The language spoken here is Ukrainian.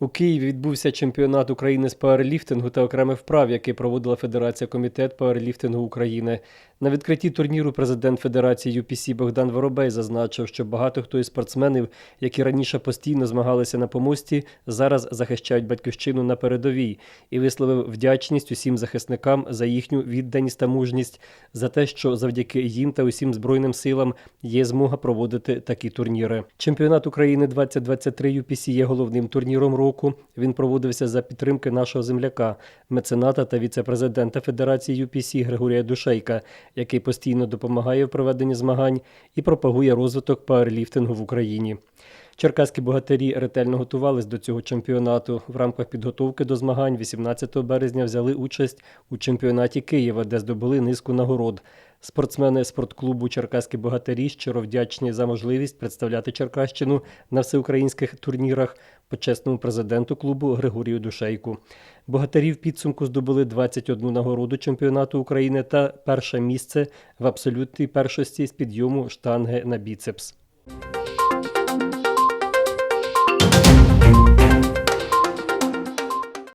У Києві відбувся чемпіонат України з пауерліфтингу та окремих вправ, який проводила Федерація комітет пауерліфтингу України. На відкритті турніру президент Федерації UPC Богдан Воробей зазначив, що багато хто із спортсменів, які раніше постійно змагалися на помості, зараз захищають батьківщину на передовій і висловив вдячність усім захисникам за їхню відданість та мужність, за те, що завдяки їм та усім збройним силам є змога проводити такі турніри. Чемпіонат України 2023 UPC є головним турніром року. Він проводився за підтримки нашого земляка, мецената та віце-президента Федерації UPC Григорія Душейка, який постійно допомагає в проведенні змагань і пропагує розвиток пауерліфтингу в Україні. Черкаські богатирі ретельно готувались до цього чемпіонату. В рамках підготовки до змагань 18 березня взяли участь у чемпіонаті Києва, де здобули низку нагород. Спортсмени спортклубу Черкаські богатирі щиро вдячні за можливість представляти Черкащину на всеукраїнських турнірах почесному президенту клубу Григорію Душейку. Богатирі в підсумку здобули 21 нагороду чемпіонату України та перше місце в абсолютній першості з підйому штанги на біцепс.